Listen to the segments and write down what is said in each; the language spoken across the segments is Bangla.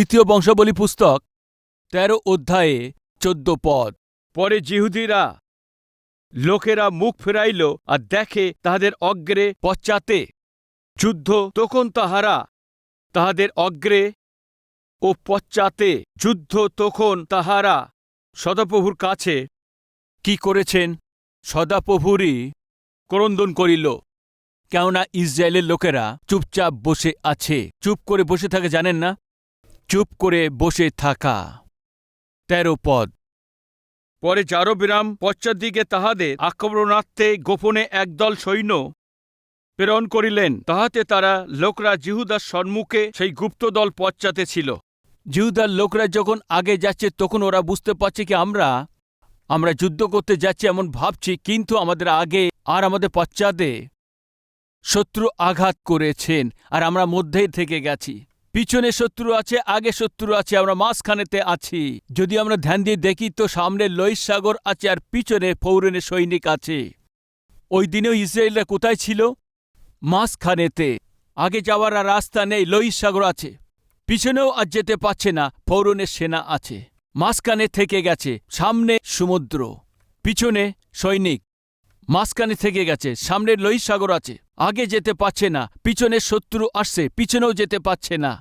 দ্বিতীয় বংশাবলী পুস্তক তেরো অধ্যায়ে চোদ্দ পদ। পরে জিহুদিরা লোকেরা মুখ ফেরাইল আর দেখে তাহাদের অগ্রে পশ্চাতে যুদ্ধ তখন তাহারা তাহাদের অগ্রে ও পশ্চাতে যুদ্ধ তখন তাহারা সদাপ্রভুর কাছে কি করেছেন? সদাপ্রভুরই ক্রন্দন করিল। কেননা ইসরায়েলের লোকেরা চুপচাপ বসে আছে। চুপ করে বসে থাকে জানেন না? চুপ করে বসে থাকা। তেরো পদ। পরে জারবিরাম পশ্চাৎদিকে তাহাদের আক্রমণার্থে গোপনে একদল সৈন্য প্রেরণ করিলেন। তাহাতে তারা লোকরা জিহুদার সম্মুখে সেই গুপ্তদল পশ্চাতে ছিল। জিহুদার লোকরা যখন আগে যাচ্ছে, তখন ওরা বুঝতে পারছে কি আমরা আমরা যুদ্ধ করতে যাচ্ছি এমন ভাবছি, কিন্তু আমাদের আগে আর আমাদের পশ্চাদে শত্রু আঘাত করেছেন, আর আমরা মধ্যেই থেকে গেছি। পিছনে শত্রু আছে, আগে শত্রু আছে, আমরা মাঝখানেতে আছি। যদি আমরা ধ্যান দিয়ে দেখি তো সামনে লোহিত সাগর আছে আর পিছনে ফৌরনের সৈনিক আছে। ওই দিনেও ইসরায়েলরা কোথায় ছিল? মাঝখানেতে। আগে যাওয়ার আর রাস্তা নেই, লোহিত সাগর আছে। পিছনেও আর যেতে পারছে না, ফৌরনের সেনা আছে। মাঝখানে থেকে গেছে, সামনে সমুদ্র, পিছনে সৈনিক। মাঝখানে থেকে গেছে, সামনে লোহিত সাগর আছে। আগে যেতে পারছে না, পিছনে শত্রু আসছে, পিছনেও যেতে পারছে না।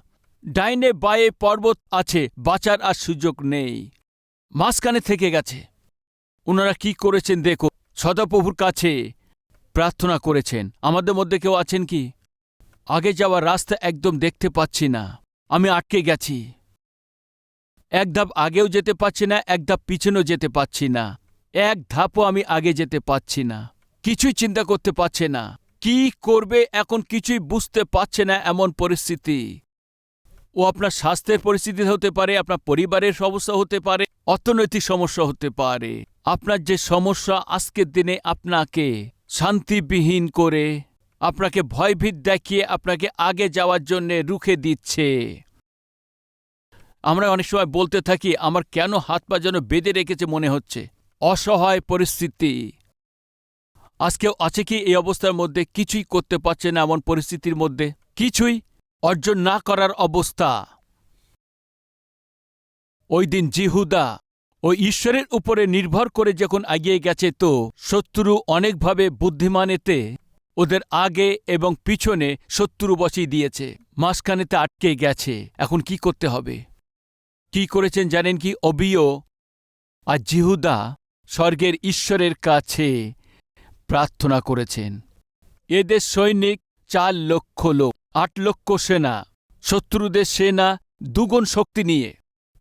ডাইনে বায়ে পর্বত আছে, বাঁচার আর সুযোগ নেই। মাঝখানে থেকে গেছে। ওনারা কি করেছেন দেখো, সদাপ্রভুর কাছে প্রার্থনা করেছেন। আমাদের মধ্যে কেউ আছেন কি? আগে যাওয়ার রাস্তা একদম দেখতে পাচ্ছি না। আমি আটকে গেছি। এক ধাপ আগেও যেতে পারছি না, এক ধাপ পিছনেও যেতে পাচ্ছি না। এক ধাপও আমি আগে যেতে পাচ্ছি না। কিছুই চিন্তা করতে পারছে না। কি করবে এখন কিছুই বুঝতে পারছে না এমন পরিস্থিতি। ও আপনার স্বাস্থ্যের পরিস্থিতি হতে পারে, আপনার পরিবারের সমস্যা হতে পারে, অর্থনৈতিক সমস্যা হতে পারে। আপনার যে সমস্যা আজকের দিনে আপনাকে শান্তিবিহীন করে, আপনাকে ভয়ভীত দেখিয়ে আপনাকে আগে যাওয়ার জন্যে রুখে দিচ্ছে। আমরা অনেক সময় বলতে থাকি, আমার কেন হাত পা যেন বেঁধে রেখেছে মনে হচ্ছে। অসহায় পরিস্থিতি। আজকেও আছে কি এই অবস্থার মধ্যে? কিছুই করতে পারছে না এমন পরিস্থিতির মধ্যে। কিছুই অর্জন না করার অবস্থা। ওই দিন জিহুদা ও ঈশ্বরের উপরে নির্ভর করে যখন এগিয়ে গেছে তো শত্রু অনেকভাবে বুদ্ধিমানেতে ওদের আগে এবং পিছনে শত্রু বসিয়ে দিয়েছে। মাঝখানেতে আটকে গেছে। এখন কি করতে হবে? কি করেছেন জানেন কি? অবিও আর জিহুদা স্বর্গের ঈশ্বরের কাছে প্রার্থনা করেছেন। এদের সৈনিক চার লক্ষ লোক, আট লক্ষ সেনা, শত্রুদের সেনা দুগুণ শক্তি নিয়ে।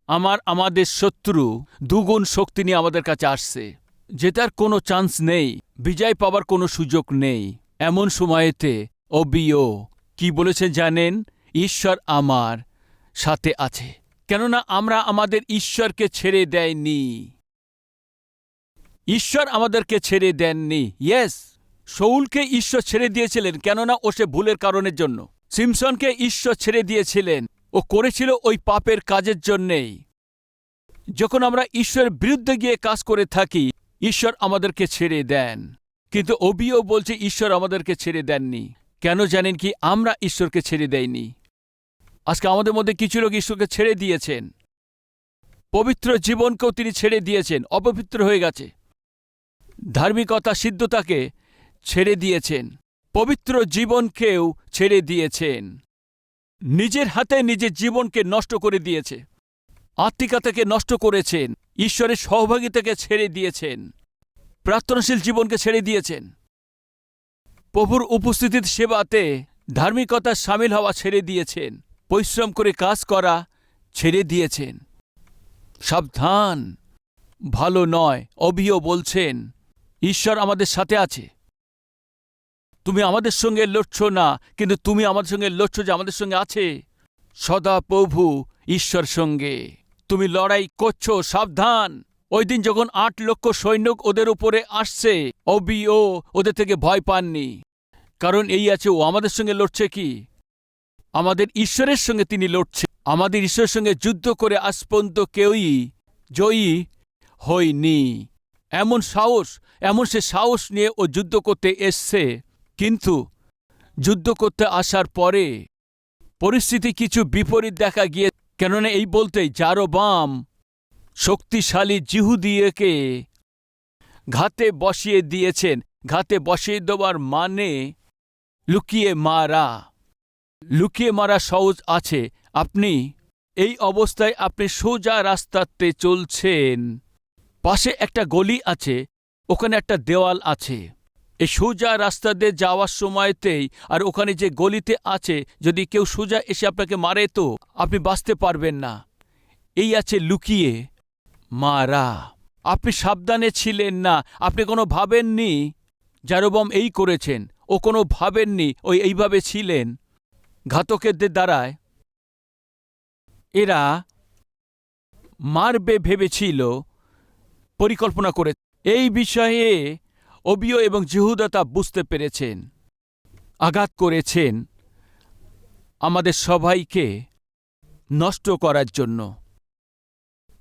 আমার, আমাদের শত্রু দুগুণ শক্তি নিয়ে আমাদের কাছে আসছে। জেতার কোনো চান্স নেই, বিজয় পাবার কোনো সুযোগ নেই। এমন সময়েতে অবিও, কি বলেছে জানেন? ঈশ্বর আমার সাথে আছে। কেননা আমরা আমাদের ঈশ্বরকে ছেড়ে দেয়নি। ঈশ্বর আমাদেরকে ছেড়ে দেননি। ইয়েস শৌলকে ঈশ্বর ছেড়ে দিয়েছিলেন, কেননা ও সে ভুলের কারণের জন্য। সিমসনকে ঈশ্বর ছেড়ে দিয়েছিলেন, ও করেছিল ওই পাপের কাজের জন্যেই। যখন আমরা ঈশ্বরের বিরুদ্ধে গিয়ে কাজ করে থাকি, ঈশ্বর আমাদেরকে ছেড়ে দেন। কিন্তু অবিও বলছে, ঈশ্বর আমাদেরকে ছেড়ে দেননি। কেন জানেন কি? আমরা ঈশ্বরকে ছেড়ে দেয়নি আজকে আমাদের মধ্যে কিছু লোক ঈশ্বরকে ছেড়ে দিয়েছেন। পবিত্র জীবনকেও তিনি ছেড়ে দিয়েছেন, অপবিত্র হয়ে গেছে। ধার্মিকতা সিদ্ধতাকে ছেড়ে দিয়েছেন। পবিত্র জীবনকেও ছেড়ে দিয়েছেন। নিজের হাতে নিজের জীবনকে নষ্ট করে দিয়েছে। আত্মিকতাকে নষ্ট করেছেন। ঈশ্বরের সহভাগিতাকে ছেড়ে দিয়েছেন। প্রার্থনাশীল জীবনকে ছেড়ে দিয়েছেন। প্রভুর উপস্থিতির সেবাতে ধার্মিকতা সামিল হওয়া ছেড়ে দিয়েছেন। পরিশ্রম করে কাজ করা ছেড়ে দিয়েছেন। সাবধান। ভালো নয় অভিও বলছেন ঈশ্বর আমাদের সাথে আছে। তুমি আমাদের সঙ্গে লড়ছ না, কিন্তু তুমি আমাদের সঙ্গে লড়ছ যে আমাদের সঙ্গে আছে। সদা প্রভু ঈশ্বর সঙ্গে। তুমি লড়াই করছ, সাবধান। ওই দিন যখন আট লক্ষ সৈন্য ওদের উপরে আসছে, অবিও ওদের থেকে ভয় পাননি। কারণ এই আছে, ও আমাদের সঙ্গে লড়ছে কি? আমাদের ঈশ্বরের সঙ্গে তিনি লড়ছে। আমাদের ঈশ্বরের সঙ্গে যুদ্ধ করে আজ পর্যন্ত কেউই জয়ী হয়নি। এমন সাহস, এমন সে সাহস নিয়ে ও যুদ্ধ করতে এসছে। কিন্তু যুদ্ধ করতে আসার পরে পরিস্থিতি কিছু বিপরীত দেখা গিয়ে, কেননা এই বলতেই যারো বাম শক্তিশালী জিহুদিয়েকে ঘাতে বসিয়ে দিয়েছেন। ঘাতে বসিয়ে দেওয়ার মানে লুকিয়ে মারা। লুকিয়ে মারা সহজ আছে। আপনি এই অবস্থায় আপনি সোজা রাস্তাতে চলছেন। পাশে একটা গলি আছে, ওখানে একটা দেওয়াল আছে। এই সোজা রাস্তা দিয়ে যাওয়ার সময়তেই আর ওখানে যে গলিতে আছে, যদি কেউ সোজা এসে আপনাকে মারে তো আপনি বাঁচতে পারবেন না। এই আছে লুকিয়ে। মারা, আপনি সাবধানে ছিলেন না, আপনি কোনো ভাবেননি? জারোবম এই করেছেন, ও কোনো ভাবেননি ওই এইভাবে ছিলেন। ঘাতকেরদের দ্বারায় এরা মারবে ভেবেছিল। পরিকল্পনা করে এই বিষয়ে অবিয় এবং জিহুদা তা বুঝতে পেরেছেন, আঘাত করেছেন আমাদের সবাইকে নষ্ট করার জন্য।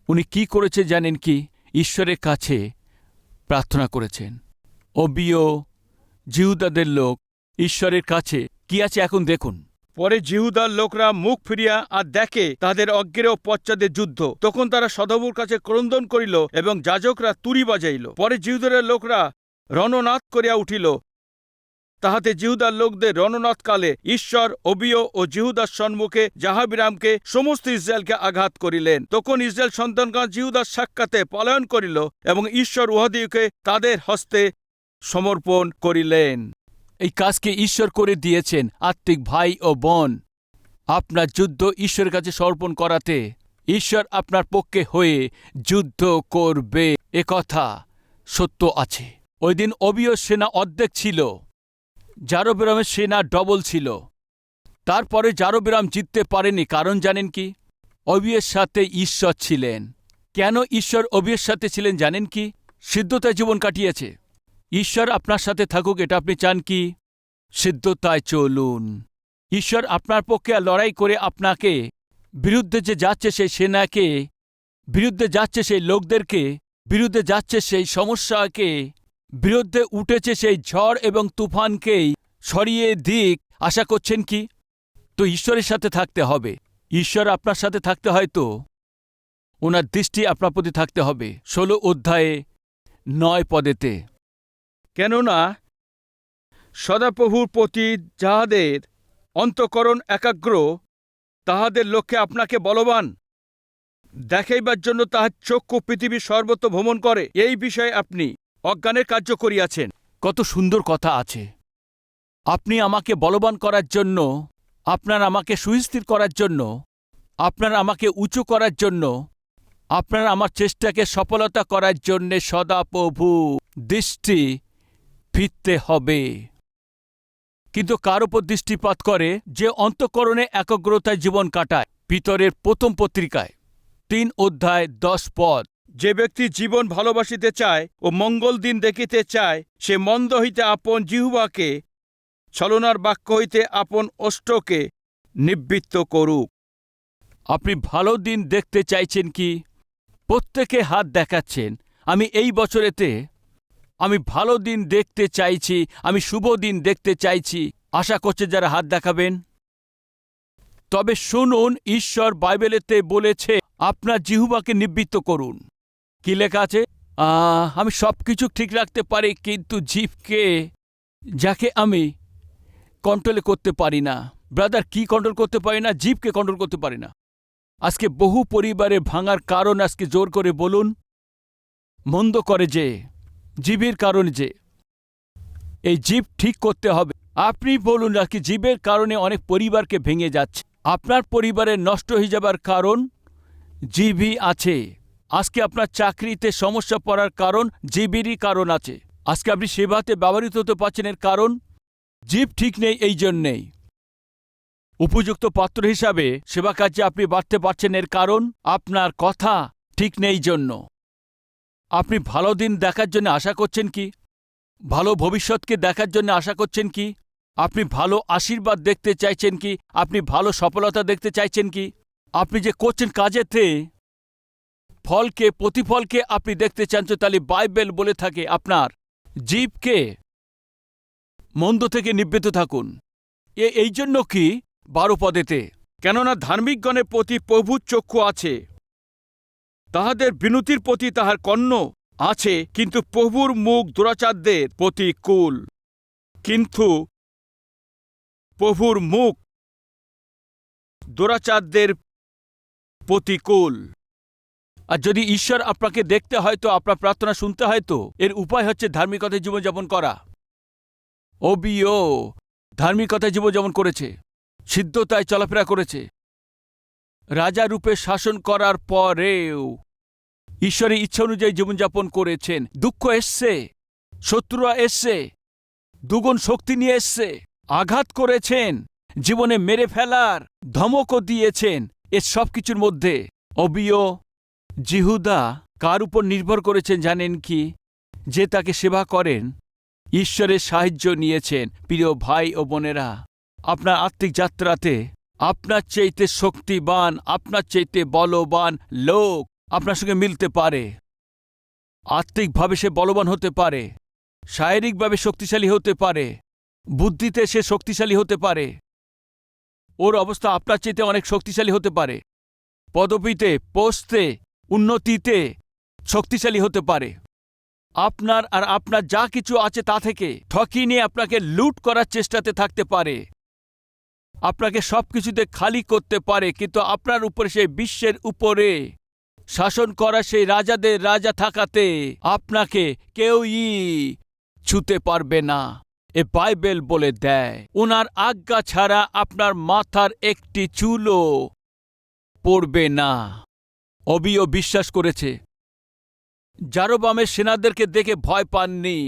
উনি কি করেছে জানেন কি? ঈশ্বরের কাছে প্রার্থনা করেছেন। অবিয় জিহুদাদের লোক ঈশ্বরের কাছে কি আছে এখন দেখুন। পরে জিহুদার লোকরা মুখ ফিরিয়া আর দেখে তাদের অজ্ঞের ও পশ্চাদের যুদ্ধ। তখন তারা সদবুর কাছে ক্রন্দন করিল এবং যাজকরা তুরি বাজাইল। পরে জিহুদারের লোকরা রণনাথ করিয়া উঠিল। তাহাতে জিহুদার লোকদের রণনাথকালে ঈশ্বর অবিয় ও জিহুদার সম্মুখে জাহাবিরামকে সমস্ত ইসরায়েলকে আঘাত করিলেন। তখন ইসরায়েল সন্তানগণ জিহুদার সাক্ষাতে পলায়ন করিল এবং ঈশ্বর উহাদিকে তাদের হস্তে সমর্পণ করিলেন। এই কাজকে ঈশ্বর করে দিয়েছেন আত্মিক ভাই ও বোন। আপনার যুদ্ধ ঈশ্বরের কাছে সমর্পণ করাতে ঈশ্বর আপনার পক্ষে হয়ে যুদ্ধ করবে। এ কথা সত্য আছে। ওই দিন অবিয় সেনা অর্ধেক ছিল। জারোবিরামের সেনা ডবল ছিল। তারপরে জারোবিরাম জিততে পারেনি, কারণ জানেন কি? অবিয়ের সাথে ঈশ্বর ছিলেন। কেন ঈশ্বর অবিয়ের সাথে ছিলেন জানেন কি? সিদ্ধতায় জীবন কাটিয়েছে। ঈশ্বর আপনার সাথে থাকুক, এটা আপনি চান কি? সিদ্ধতায় চলুন। ঈশ্বর আপনার পক্ষে লড়াই করে আপনাকে বিরুদ্ধে যে যাচ্ছে সেই সেনাকে, বিরুদ্ধে যাচ্ছে সেই লোকদেরকে, বিরুদ্ধে যাচ্ছে সেই সমস্যাকে, বিরুদ্ধে উঠেছে সেই ঝড় এবং তুফানকেই সরিয়ে দিক, আশা করছেন কি? তো ঈশ্বরের সাথে থাকতে হবে। ঈশ্বর আপনার সাথে থাকতে হয় তো ওনার দৃষ্টি আপনার প্রতি থাকতে হবে। ষোলো অধ্যায়ে নয় পদেতে। কেননা সদাপ্রভুর প্রতি যাহাদের অন্তকরণ একাগ্র, তাহাদের লক্ষ্যে আপনাকে বলবান। দেখাইবার জন্য তাহার চক্ষু পৃথিবী সর্বত্র ভ্রমণ করে। এই বিষয়ে আপনি অজ্ঞানের কার্য করিয়াছেন। কত সুন্দর কথা আছে। আপনি আমাকে বলবান করার জন্য, আপনার আমাকে সুস্থির করার জন্য, আপনার আমাকে উঁচু করার জন্য, আপনার আমার চেষ্টাকে সফলতা করার জন্যে সদাপ্রভু দৃষ্টি ফিরতে হবে। কিন্তু কার উপর দৃষ্টিপাত করে যে অন্তঃকরণে একগ্রতায় জীবন কাটায়? পিতরের প্রথম পত্রিকায়, তিন অধ্যায়, দশ পদ। যে ব্যক্তি জীবন ভালোবাসিতে চায় ও মঙ্গল দিন দেখিতে চায়, সে মন্দ হইতে আপন জিহুবাকে, ছলনার বাক্য হইতে আপন অষ্টকে নিবৃত্ত করুক। আপনি ভালো দিন দেখতে চাইছেন কি? প্রত্যেকে হাত দেখাচ্ছেন। আমি এই বছরেতে আমি ভালো দিন দেখতে চাইছি, আমি শুভ দিন দেখতে চাইছি। আশা করছে যারা হাত দেখাবেন। তবে শুনুন, ঈশ্বর বাইবেলেতে বলেছে, আপনার জিহুবাকে নিবৃত্ত করুন। কি লেখা আছে? আমি সব কিছু ঠিক রাখতে পারি, কিন্তু জিভকে, যাকে আমি কন্ট্রোলে করতে পারি না। ব্রাদার কি কন্ট্রোল করতে পারি না? জীবকে কন্ট্রোল করতে পারি না। আজকে বহু পরিবারে ভাঙার কারণ আজকে জোর করে বলুন। মন্দ করে যে জীবের কারণ যে। এই জীব ঠিক করতে হবে। আপনি বলুন আর কি জীবের কারণে অনেক পরিবারকে ভেঙে যাচ্ছে। আপনার পরিবারের নষ্ট হয়ে যাবার কারণ জীবই আছে। আজকে আপনার চাকরিতে সমস্যা পড়ার কারণ জীবেরই কারণ আছে। আজকে আপনি সেবাতে ব্যবহৃত হতে পারছেন এর কারণ জীব ঠিক নেই এই জন্যেই। উপযুক্ত পাত্র হিসাবে সেবা কাজে আপনি বাড়তে পারছেন এর কারণ আপনার কথা ঠিক নেই জন্য। আপনি ভালো দিন দেখার জন্য আশা করছেন কি? ভালো ভবিষ্যৎকে দেখার জন্য আশা করছেন কি? আপনি ভালো আশীর্বাদ দেখতে চাইছেন কি? আপনি ভালো সফলতা দেখতে চাইছেন কি? আপনি যে করছেন কাজেতে ফলকে, প্রতিফলকে আপনি দেখতে চান তো তাহলে বাইবেল বলে থাকে আপনার জীবকে মন্দ থেকে নিবৃত থাকুন। এ, এই জন্য কি বারো পদেতে, কেননা ধার্মিকগণের প্রতি প্রভুর চক্ষু আছে। তাহাদের বিনতির প্রতি তাহার কর্ণ আছে, কিন্তু প্রভুর মুখ দুরাচারদের প্রতিকূল কিন্তু প্রভুর মুখ দুরাচারদের প্রতিকূল আর যদি ঈশ্বর আপনাকে দেখতে হয় তো আপনার প্রার্থনা শুনতে হয় তো, এর উপায় হচ্ছে ধার্মিকতায় জীবনযাপন করা। ওবিও ধার্মিকতায় জীবনযাপন করেছে, সিদ্ধতায় চলাফেরা করেছে। রাজা রূপে শাসন করার পরেও। ঈশ্বরের ইচ্ছা অনুযায়ী জীবনযাপন করেছেন। দুঃখ এসছে, শত্রুরা এসছে দুগুণ শক্তি নিয়ে এসছে, আঘাত করেছেন, জীবনে মেরে ফেলার ধমকও দিয়েছেন। এর সব কিছুর মধ্যে অবিয় জিহুদা কার উপর নির্ভর করেছেন জানেন কি? যে তাকে সেবা করেন, ঈশ্বরের সাহায্য নিয়েছেন। প্রিয় ভাই ও বোনেরা, আপনার আত্মিক যাত্রাতে আপনার চাইতে শক্তিবান, আপনার চাইতে বলবান লোক আপনার সঙ্গে মিলতে পারে। আত্মিকভাবে সে বলবান হতে পারে। শারীরিকভাবে শক্তিশালী হতে পারে। বুদ্ধিতে সে শক্তিশালী হতে পারে। ওর অবস্থা আপনার চাইতে অনেক শক্তিশালী হতে পারে। পদবিতে পোস্তে উন্নতিতে শক্তিশালী হতে পারে। আপনার আর আপনার যা কিছু আছে তা থেকে ঠকিয়ে নিয়ে আপনাকে লুট করার চেষ্টাতে থাকতে পারে। আপনাকে সবকিছুতে খালি করতে পারে, কিন্তু আপনার উপরে সেই বিশ্বের উপরে। শাসন করা সেই রাজাদের রাজা থাকাতে আপনাকে কেউই ছুতে পারবে না। এ বাইবেল বলে দেয় ওনার আজ্ঞা ছাড়া আপনার মাথার একটি চুলও পড়বে না। অবিও বিশ্বাস করেছে, জারোবামের সেনাদেরকে দেখে ভয় পাননি।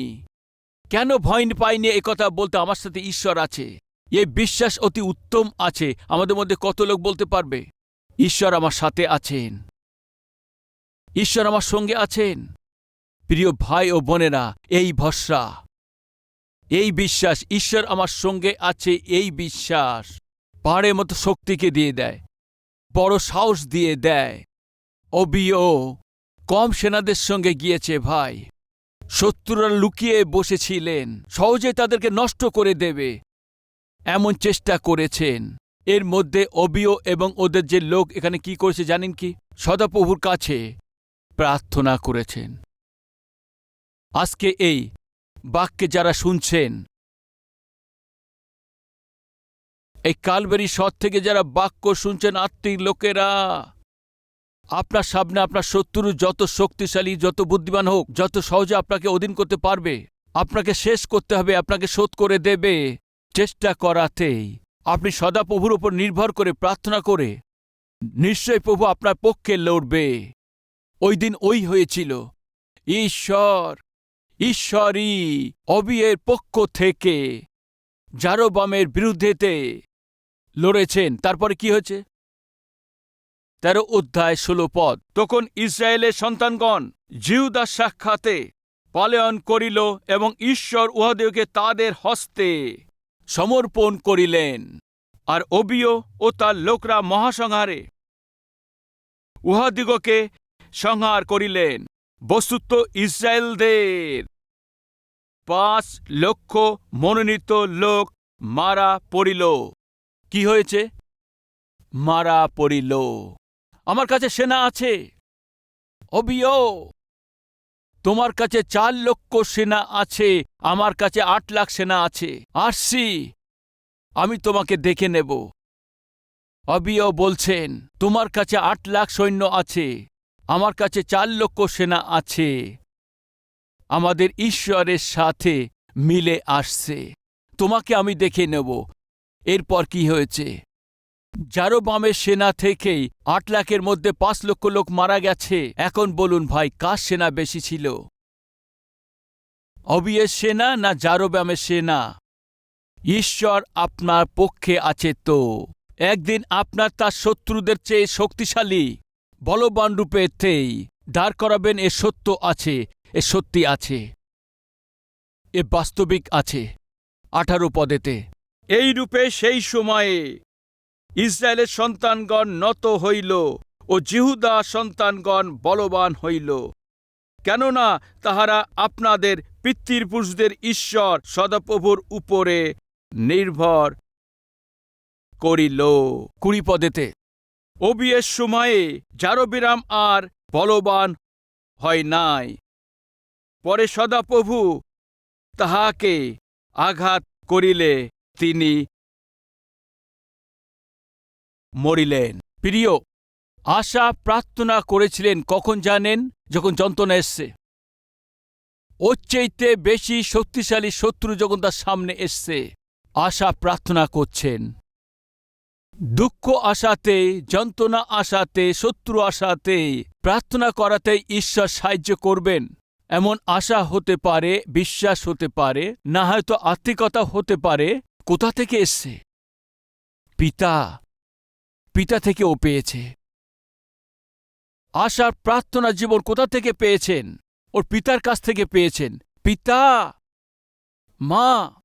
কেন ভয় পাইনি? কথা বলতে আমার সাথে ঈশ্বর আছে। এই বিশ্বাস অতি উত্তম আছে। আমাদের মধ্যে কত লোক বলতে পারবে? ঈশ্বর আমার সাথে আছেন। ঈশ্বর আমার সঙ্গে আছেন। প্রিয় ভাই ও বোনেরা, এই ভরসা। এই বিশ্বাস ঈশ্বর আমার সঙ্গে আছে, এই বিশ্বাস। পাহাড়ের মতো শক্তিকে দিয়ে দেয়, বড় সাহস দিয়ে দেয়। অবিও, কম সেনাদের সঙ্গে গিয়েছে ভাই। শত্রুরা লুকিয়ে বসেছিলেন সহজে তাদেরকে নষ্ট করে দেবে। এমন চেষ্টা করেছেন। এর মধ্যে অবিও এবং ওদের যে লোক এখানে কি করেছে জানেন কি? সদাপ্রভুর কাছে প্রার্থনা করেছেন। আজকে এই বাক্যে যারা শুনছেন, এই কালবেরি সৎ থেকে যারা বাক্য শুনছেন আত্মিক লোকেরা, আপনার সামনে আপনার শত্রু যত শক্তিশালী, যত বুদ্ধিমান হোক, যত সহজে আপনাকে অধীন করতে পারবে, আপনাকে শেষ করতে হবে, আপনাকে শোধ করে দেবে। চেষ্টা করাতেই। আপনি সদা প্রভুর উপর নির্ভর করে প্রার্থনা করে, নিশ্চয় প্রভু আপনার পক্ষে লড়বে। ওই দিন ওই হয়েছিল, ঈশ্বর ঈশ্বরই অবিয়ের পক্ষ থেকে জারোবামের বিরুদ্ধেতে লড়েছেন। তারপরে কি হয়েছে? তেরো অধ্যায় ষোলো পদ। তখন ইসরায়েলের সন্তানগণ জিহুদার সাক্ষাতে পালয়ন করিল এবং ঈশ্বর উহাদেরকে তাদের হস্তে সমর্পণ করিলেন। আর অবিয় ও তার লোকরা মহাসংহারে উহাদিগকে সংহার করিলেন। বস্তুত ইসরায়েলদের পাঁচ লক্ষ মনোনীত লোক মারা পড়িল। কি হয়েছে? মারা পড়িল। আমার কাছে সেনা আছে। অবিও তোমার কাছে চার লক্ষ সেনা আছে, আমার কাছে আট লাখ সেনা আছে। আসছি, আমি তোমাকে দেখে নেব। অবিও বলছেন, তোমার কাছে আট লাখ সৈন্য আছে, আমার কাছে চার লক্ষ সেনা আছে। আমাদের ঈশ্বরের সাথে মিলে আসছে। তোমাকে আমি দেখে নেব। এরপর কি হয়েছে? জারোবামের সেনা থেকেই আট লাখের মধ্যে পাঁচ লক্ষ লোক মারা গেছে। এখন বলুন ভাই, কার সেনা বেশি ছিল? অবিয়ের সেনা না জারোবামের সেনা? ঈশ্বর আপনার পক্ষে আছে তো। একদিন আপনার তার শত্রুদের চেয়ে শক্তিশালী, বলবান রূপেতেই দাঁড় করাবেন, এ সত্য আছে, এ সত্যি আছে, এ বাস্তবিক আছে, আঠারো পদেতে। এই রূপে সেই সময়ে ইসরায়েলের সন্তানগণ নত হইল ও জিহুদা সন্তানগণ বলবান হইল। কেননা তাহারা আপনাদের পিতৃপুরুষদের ঈশ্বর সদাপ্রভুর উপরে নির্ভর করিল। কুড়ি পদেতে ও বিয়ের সময়ে জারবিরাম আর বলবান হয় নাই। পরে সদাপ্রভু তাহাকে আঘাত করিলে তিনি মরিলেন। প্রিয়, আশা প্রার্থনা করেছিলেন কখন জানেন? যখন যন্ত্রণা এসছে। ওর বেশি শক্তিশালী শত্রু যখন তার সামনে এসছে, আশা প্রার্থনা করছেন। দুঃখ আশাতে, যন্ত্রণা আশাতে, শত্রু আশাতে প্রার্থনা করাতে ঈশ্বর সাহায্য করবেন। এমন আশা হতে পারে, বিশ্বাস হতে পারে, না হয়তো আত্মিকতা হতে পারে, কোথা থেকে এসছে? পিতা পিতা থেকে ও পেয়েছে। আশার প্রার্থনা জীবন কোথা থেকে পেয়েছেন? ওর পিতার কাছ থেকে পেয়েছেন। পিতা! মা!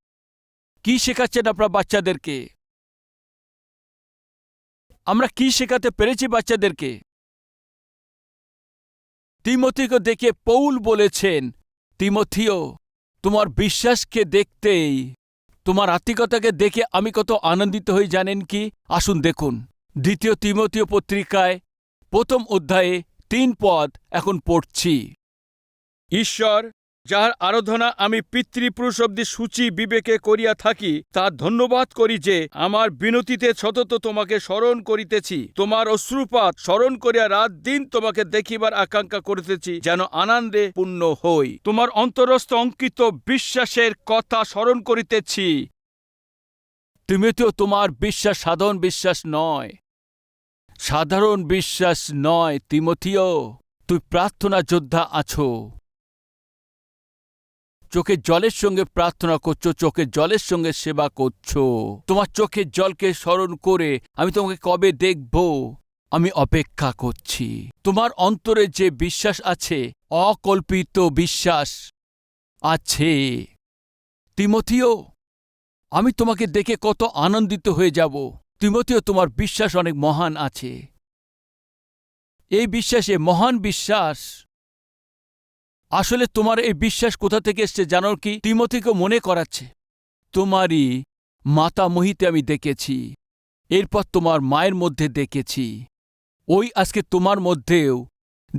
কি শেখাচ্ছেন আপনার বাচ্চাদেরকে? আমরা কি শেখাতে পেরেছি বাচ্চাদেরকে? তিমথিকে দেখে পৌল বলেছেন, তিমথিও, তোমার বিশ্বাসকে দেখতেই, তোমার আত্মিকতাকে দেখে আমি কত আনন্দিত হই জানেন কি? আসুন দেখুন। দ্বিতীয় তিমতীয় পত্রিকায় প্রথম অধ্যায়ে তিন পদ এখন পড়ছি। ঈশ্বর যাহার আরাধনা আমি পিতৃপুরুষ অব্দি সূচি বিবেকে করিয়া থাকি তার ধন্যবাদ করি যে আমার বিনতিতে সতত তোমাকে স্মরণ করিতেছি। তোমার অশ্রুপাত স্মরণ করিয়া রাত দিন তোমাকে দেখিবার আকাঙ্ক্ষা করিতেছি যেন আনন্দে পূর্ণ হই। তোমার অন্তরস্থ অঙ্কিত বিশ্বাসের কথা স্মরণ করিতেছি। তিমথিও তোমার বিশ্বাস সাধন বিশ্বাস নয়। সাধারণ বিশ্বাস নয়, তিমথিও। তুই প্রার্থনা যোদ্ধা আছো। চোখের জলের সঙ্গে প্রার্থনা করছ, চোখে জলের সঙ্গে সেবা করছ। তোমার চোখের জলকে স্মরণ করে আমি তোমাকে কবে দেখব? আমি অপেক্ষা করছি। তোমার অন্তরে যে বিশ্বাস আছে, অকল্পিত বিশ্বাস আছে। তিমথিও, আমি তোমাকে দেখে কত আনন্দিত হয়ে যাব। তিমথিও, তোমার বিশ্বাস অনেক মহান আছে। এই বিশ্বাসে মহান বিশ্বাস। আসলে তোমার এই বিশ্বাস কোথা থেকে এসছে জানো কি? তিমথিকে মনে করাচ্ছে, তোমারই মাতা মহিতে আমি দেখেছি, এরপর তোমার মায়ের মধ্যে দেখেছি, ওই আজকে তোমার মধ্যেও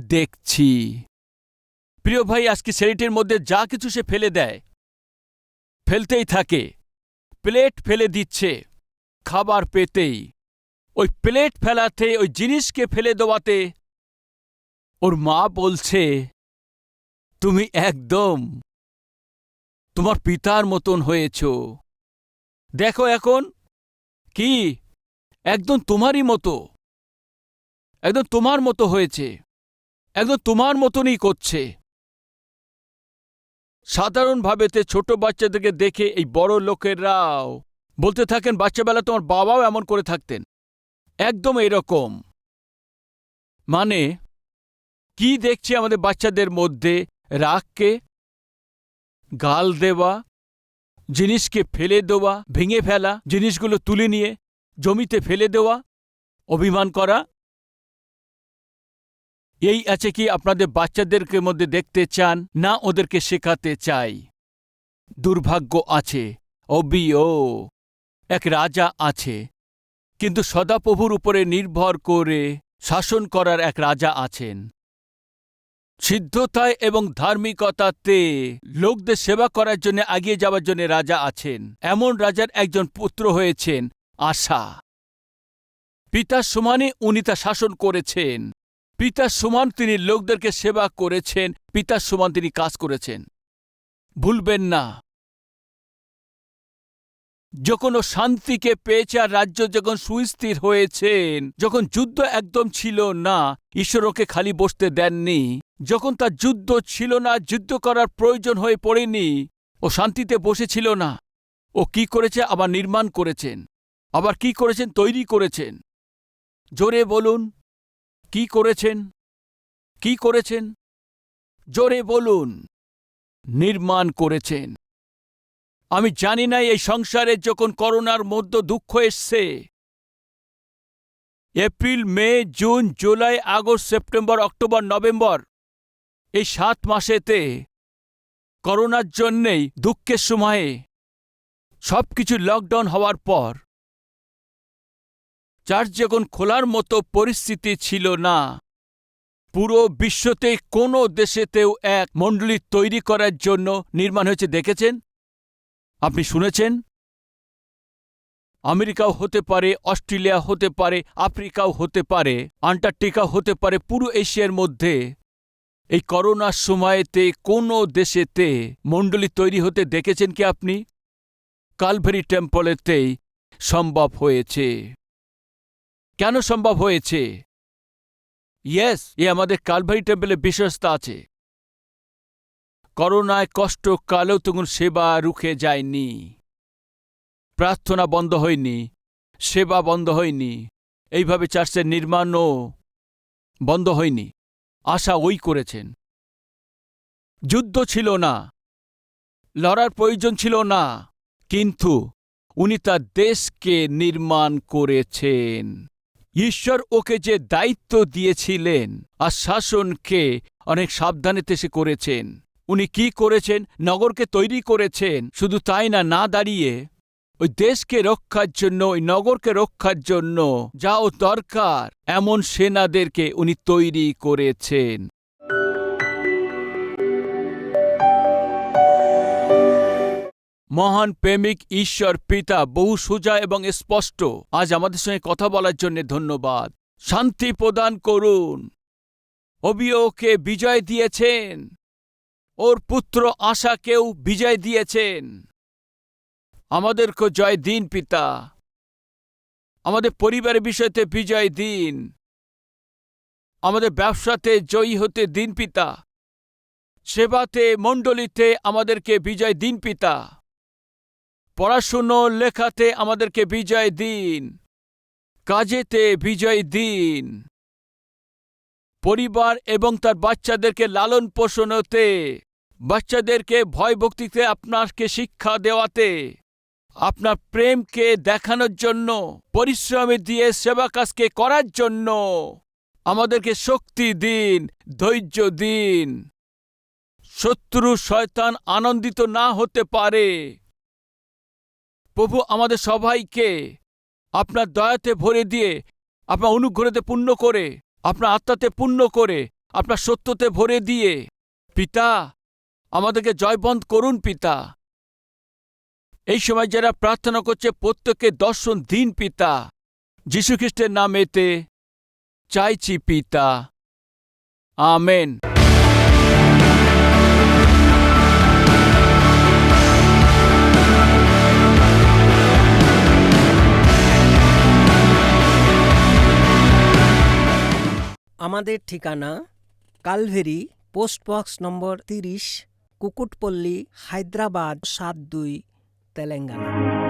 দেখছি। প্রিয় ভাই, আজকে ছেলেটির মধ্যে যা কিছু সে ফেলে দেয়, ফেলতেই থাকে, প্লেট ফেলে দিচ্ছে। খাবার পেতেই। ওই প্লেট ফেলাতে, ওই জিনিসকে ফেলে দেওয়াতে ওর মা বলছে, তুমি একদম তোমার পিতার মতন হয়েছ। দেখো এখন কি একদম তোমারই মতো, একদম তোমার মতো হয়েছে, একদম তোমার মতনই করছে। সাধারণভাবেতে ছোট বাচ্চাদেরকে দেখে এই বড় লোকেরাও বলতে থাকেন, বাচ্চাবেলা তোমার বাবাও এমন করে থাকতেন। একদম এরকম মানে কি দেখছি আমাদের বাচ্চাদের মধ্যে? রাগকে, গাল দেওয়া, জিনিসকে ফেলে দেওয়া, ভেঙে ফেলা, জিনিসগুলো তুলে নিয়ে, জমিতে ফেলে দেওয়া, অভিমান করা। এই আছে কি আপনাদের বাচ্চাদেরকে মধ্যে দেখতে চান, না ওদেরকে শেখাতে চাই? দুর্ভাগ্য আছে। অবিও। এক রাজা আছে, কিন্তু সদাপ্রভুর উপরে নির্ভর করে শাসন করার এক রাজা আছেন। সিদ্ধতায় এবং ধার্মিকতাতে লোকদের সেবা করার জন্য এগিয়ে যাওয়ার জন্য রাজা আছেন। এমন রাজার একজন পুত্র হয়েছেন আশা। পিতার সমানে উনি তা শাসন করেছেন। পিতার সমান তিনি লোকদেরকে সেবা করেছেন, পিতার সমান তিনি কাজ করেছেন। ভুলবেন না। যখন ও শান্তিকে পেয়েছে আর রাজ্য যখন সুস্থির হয়েছেন, যখন যুদ্ধ একদম ছিল না, ঈশ্বর ওকে খালি বসতে দেননি। যখন তার যুদ্ধ ছিল না, যুদ্ধ করার প্রয়োজন হয়ে পড়েনি, ও শান্তিতে বসেছিল না। ও কি করেছে? আবার নির্মাণ করেছেন। আবার কি করেছেন? তৈরি করেছেন। জোরে বলুন, কি করেছেন? কি করেছেন? জোরে বলুন, নির্মাণ করেছেন। আমি জানি না এই সংসারে যখন করোনার মধ্যে দুঃখ এসছে। April, May, June, July, August, September, October, November, এই সাত মাসেতে করোনার জন্যেই দুঃখের সময়ে সব কিছু লকডাউন হওয়ার পর চার্চ যখন খোলার মতো পরিস্থিতি ছিল না, পুরো বিশ্বতে কোনো দেশেতেও এক মণ্ডলী তৈরি করার জন্য নির্মাণ হয়েছে। দেখেছেন? আপনি শুনেছেন? আমেরিকাও হতে পারে, অস্ট্রেলিয়া হতে পারে, আফ্রিকাও হতে পারে, আন্টার্কটিকা হতে পারে, পুরো এশিয়ার মধ্যে। এই করোনার সময়েতে কোনো দেশেতে মণ্ডলী তৈরি হতে দেখেছেন কি আপনি? কালভেরি টেম্পলেতেই সম্ভব হয়েছে। কেন সম্ভব হয়েছে? ইয়েস, এ আমাদের কালভারি টেম্পলে বিশ্বস্তা আছে। করোনায় কষ্ট কালেও তখন সেবা রুখে যায়নি। প্রার্থনা বন্ধ হয়নি, সেবা বন্ধ হয়নি, এইভাবে চার্চের নির্মাণও বন্ধ হয়নি। আশা ওই করেছেন। যুদ্ধ ছিল না, লড়ার প্রয়োজন ছিল না, কিন্তু উনি তার দেশকে নির্মাণ করেছেন। ঈশ্বর ওকে যে দায়িত্ব দিয়েছিলেন আর শাসনকে অনেক সাবধানেতে সে করেছেন। উনি কি করেছেন? নগরকে তৈরি করেছেন। শুধু তাই না না দাঁড়িয়ে। ওই দেশকে রক্ষার জন্য, ওই নগরকে রক্ষার জন্য যা ও দরকার, এমন সেনাদেরকে উনি তৈরি করেছেন। মহান প্রেমিক, ঈশ্বর, পিতা, বহু সোজা এবং স্পষ্ট। আজ আমাদের সঙ্গে কথা বলার জন্য ধন্যবাদ। শান্তি প্রদান করুন। অবিয়োকে বিজয় দিয়েছেন। ওর পুত্র আশাকেও বিজয় দিয়েছেন। আমাদেরকে জয় দিন, পিতা। আমাদের পরিবারের বিষয়তে বিজয় দিন। আমাদের ব্যবসাতে জয়ী হতে দিন, পিতা। সেবাতে, মণ্ডলীতে আমাদেরকে বিজয় দিন, পিতা। পড়াশুনো, লেখাতে আমাদেরকে বিজয় দিন। কাজেতে বিজয় দিন। পরিবার এবং তার বাচ্চাদেরকে লালন পোষণতে বাচ্চাদেরকে ভয় ভক্তিতে আপনাকে শিক্ষা দেওয়াতে, আপনার প্রেমকে দেখানোর জন্য, পরিশ্রমে দিয়ে সেবা কাজকে করার জন্য। আমাদেরকে শক্তি দিন, ধৈর্য দিন। শত্রু শয়তান আনন্দিত না হতে পারে। প্রভু আমাদের সবাইকে আপনার দয়াতে ভরে দিয়ে, আপনার অনুগ্রহতে পূর্ণ করে, আপনার আত্মাতে পূর্ণ করে, আপনার সত্যতে ভরে দিয়ে, পিতা আমাদেরকে জয়বন্ত করুন, পিতা। এই সময় যারা প্রার্থনা করছে, প্রত্যেককে দর্শন দিন, পিতা। যীশুখ্রিস্টের নামেতে চাইছি, পিতা। আমেন। আমাদের ঠিকানা কালভেরি পোস্ট বক্স নম্বর তিরিশ কুকুটপল্লী হায়দ্রাবাদ সাত দুই তেলেঙ্গানা।